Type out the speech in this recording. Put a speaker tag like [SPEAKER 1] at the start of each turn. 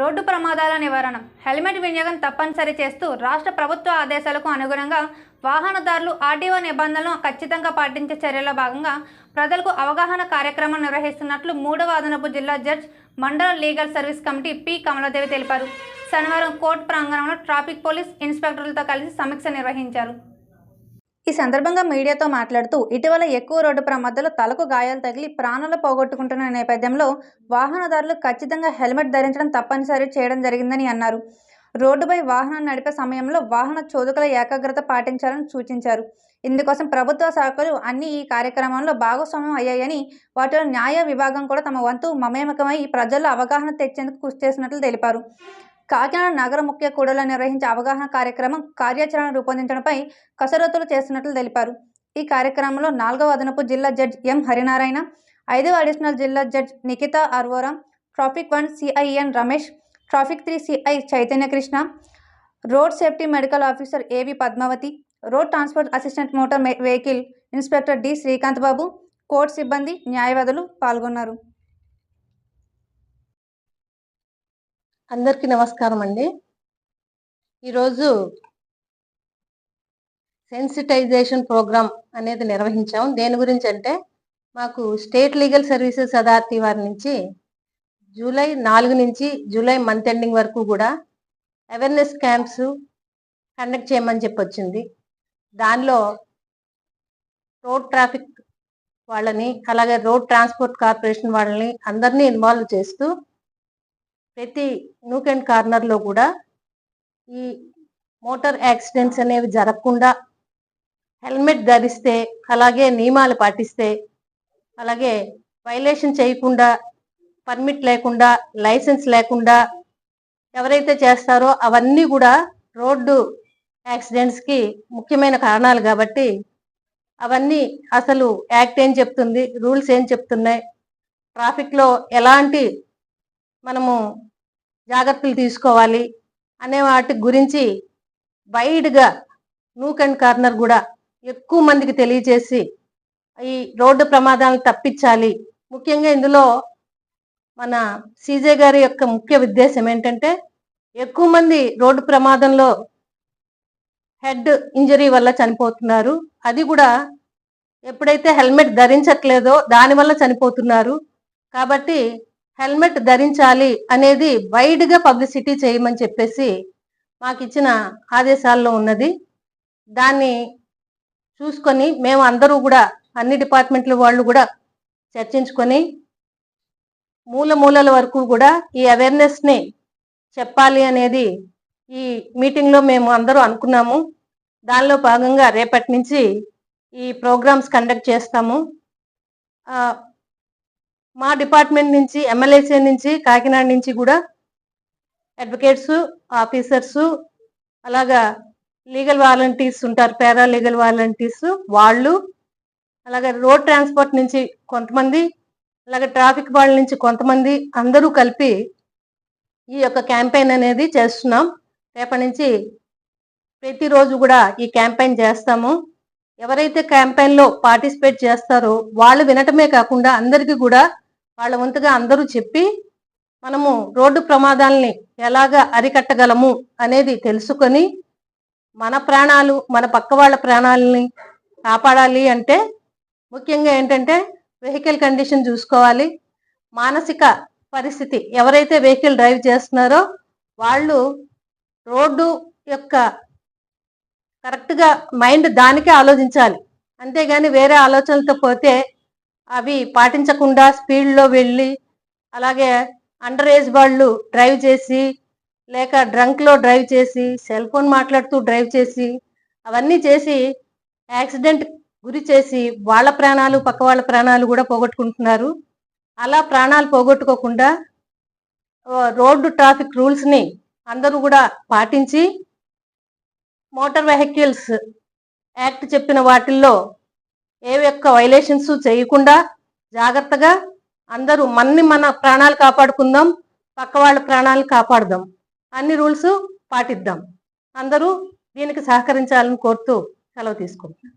[SPEAKER 1] Road ప్రమాదాల నివారణ helmet వినియోగం తప్పనిసరి చేస్తూ రాష్ట్ర ప్రభుత్వ ఆదేశాలకు అనుగుణంగా వాహనదారులు ఆర్టీఓ నిబంధనలను ఖచ్చితంగా పాటించే చర్యల భాగంగా ప్రజలకు అవగాహన కార్యక్రమం నిర్వహిస్తున్నట్లు మూడవ అదనపు జిల్లా జడ్జ్ మండల legal service committee P. Kamaladevi తెలిపారు. శనివారం కోర్టు ప్రాంగణంలో ట్రాఫిక్ పోలీస్ ఇన్స్పెక్టర్లతో కలిసి సమీక్ష నిర్వహించారు. ఈ సందర్భంగా మీడియాతో మాట్లాడుతూ ఇటీవల ఎక్కువ రోడ్డు ప్రమాదాలు తలకు గాయాలు తగిలి ప్రాణాలు పోగొట్టుకుంటున్న నేపథ్యంలో వాహనదారులు ఖచ్చితంగా హెల్మెట్ ధరించడం తప్పనిసరి చేయడం జరిగిందని అన్నారు. రోడ్డుపై వాహనం నడిపే సమయంలో వాహన చోదకుల ఏకాగ్రత పాటించాలని సూచించారు. ఇందుకోసం ప్రభుత్వ శాఖలు అన్ని ఈ కార్యక్రమంలో భాగస్వామ్యం అయ్యాయని వాటిలో న్యాయ విభాగం కూడా తమ వంతు మమేమకమై ప్రజల్లో అవగాహన తెచ్చేందుకు కృషి చేసినట్లు తెలిపారు. కాకినాడ నగర ముఖ్య కూడలో నిర్వహించే అవగాహన కార్యక్రమం కార్యాచరణ రూపొందించడంపై కసరత్తులు చేస్తున్నట్లు తెలిపారు. ఈ కార్యక్రమంలో నాలుగవ అదనపు జిల్లా జడ్జ్ ఎం హరినారాయణ ఐదవ అడిషనల్ జిల్లా judge Nikhita Arvora traffic one CI N Ramesh traffic three CI Chaitanya Krishna road safety medical officer A V Padmavathi road transport assistant motor vehicle inspector D Srikanth Babu court సిబ్బంది న్యాయవాదులు పాల్గొన్నారు.
[SPEAKER 2] అందరికీ నమస్కారం అండి. ఈరోజు sensitization programme అనేది నిర్వహించాం. దేని గురించి అంటే మాకు స్టేట్ లీగల్ సర్వీసెస్ అథారిటీ వారి నుంచి జూలై నాలుగు నుంచి జూలై మంత్ ఎండింగ్ వరకు కూడా అవేర్నెస్ క్యాంప్స్ కండక్ట్ చేయమని చెప్పి వచ్చింది దానిలో రోడ్ ట్రాఫిక్ వాళ్ళని అలాగే రోడ్ ట్రాన్స్పోర్ట్ కార్పొరేషన్ వాళ్ళని అందరినీ ఇన్వాల్వ్ చేస్తూ ప్రతి నూక్ అండ్ కార్నర్లో కూడా ఈ మోటార్ యాక్సిడెంట్స్ అనేవి జరగకుండా హెల్మెట్ ధరిస్తే అలాగే నియమాలు పాటిస్తే అలాగే వైలేషన్ చేయకుండా పర్మిట్ లేకుండా లైసెన్స్ లేకుండా ఎవరైతే చేస్తారో అవన్నీ కూడా రోడ్డు యాక్సిడెంట్స్కి ముఖ్యమైన కారణాలు కాబట్టి అవన్నీ అసలు యాక్ట్ ఏం చెప్తుంది రూల్స్ ఏం చెప్తున్నాయి ట్రాఫిక్లో ఎలాంటి మనము జాగ్రత్తలు తీసుకోవాలి అనే వాటి గురించి వైడ్గా నూక్ అండ్ కార్నర్ కూడా ఎక్కువ మందికి తెలియజేసి ఈ రోడ్డు ప్రమాదాలను తప్పించాలి. ముఖ్యంగా ఇందులో మన సీజే గారి యొక్క ముఖ్య ఉద్దేశం ఏంటంటే ఎక్కువ మంది రోడ్డు ప్రమాదంలో హెడ్ ఇంజరీ వల్ల చనిపోతున్నారు. అది కూడా ఎప్పుడైతే హెల్మెట్ ధరించట్లేదో దానివల్ల చనిపోతున్నారు. కాబట్టి హెల్మెట్ ధరించాలి అనేది వైడ్గా పబ్లిసిటీ చేయమని చెప్పేసి మాకు ఇచ్చిన ఆదేశాల్లో ఉన్నది. దాన్ని చూసుకొని మేము అందరూ కూడా అన్ని డిపార్ట్మెంట్ల వాళ్ళు కూడా చర్చించుకొని మూల మూలల వరకు కూడా ఈ అవేర్నెస్ని చెప్పాలి అనేది ఈ మీటింగ్లో మేము అందరూ అనుకున్నాము. దానిలో భాగంగా రేపటి నుంచి ఈ ప్రోగ్రామ్స్ కండక్ట్ చేస్తాము. మా డిపార్ట్మెంట్ నుంచి ఎమ్మెల్యేసీ నుంచి కాకినాడ నుంచి కూడా అడ్వకేట్స్ ఆఫీసర్స్ అలాగా లీగల్ వాలంటీర్స్ ఉంటారు పారా లీగల్ వాలంటీర్స్ వాళ్ళు అలాగే రోడ్ ట్రాన్స్పోర్ట్ నుంచి కొంతమంది అలాగే ట్రాఫిక్ వాళ్ళ నుంచి కొంతమంది అందరూ కలిపి ఈ యొక్క క్యాంపెయిన్ అనేది చేస్తున్నాం. రేపటి నుంచి ప్రతిరోజు కూడా ఈ క్యాంపెయిన్ చేస్తాము. ఎవరైతే క్యాంపెయిన్లో పార్టిసిపేట్ చేస్తారో వాళ్ళు వినటమే కాకుండా అందరికీ కూడా వాళ్ళ వంతుగా అందరూ చెప్పి మనము రోడ్డు ప్రమాదాలని ఎలాగ అరికట్టగలము అనేది తెలుసుకొని మన ప్రాణాలు మన పక్క వాళ్ళ ప్రాణాలని కాపాడాలి అంటే ముఖ్యంగా ఏంటంటే వెహికల్ కండిషన్ చూసుకోవాలి. మానసిక పరిస్థితి ఎవరైతే వెహికల్ డ్రైవ్ చేస్తున్నారో వాళ్ళు రోడ్డు యొక్క కరెక్ట్గా మైండ్ దానికే ఆలోచించాలి. అంతేగాని వేరే ఆలోచనలతో పోతే అవి పాటించకుండా స్పీడ్లో వెళ్ళి అలాగే అండర్ ఏజ్ వాళ్ళు డ్రైవ్ చేసి లేక డ్రంక్లో డ్రైవ్ చేసి సెల్ ఫోన్ మాట్లాడుతూ డ్రైవ్ చేసి అవన్నీ చేసి యాక్సిడెంట్ గురి చేసి వాళ్ళ ప్రాణాలు పక్క వాళ్ళ ప్రాణాలు కూడా పోగొట్టుకుంటున్నారు. అలా ప్రాణాలు పోగొట్టుకోకుండా రోడ్డు ట్రాఫిక్ రూల్స్ని అందరూ కూడా పాటించి మోటార్ వెహికల్స్ యాక్ట్ చెప్పిన వాటిల్లో ఏ యొక్క వైలేషన్స్ చేయకుండా జాగ్రత్తగా అందరూ మన్ని మన ప్రాణాలు కాపాడుకుందాం పక్క వాళ్ళ ప్రాణాలు కాపాడుదాం. అన్ని రూల్స్ పాటిద్దాం. అందరూ దీనికి సహకరించాలని కోరుతూ సెలవు తీసుకుంటున్నాను.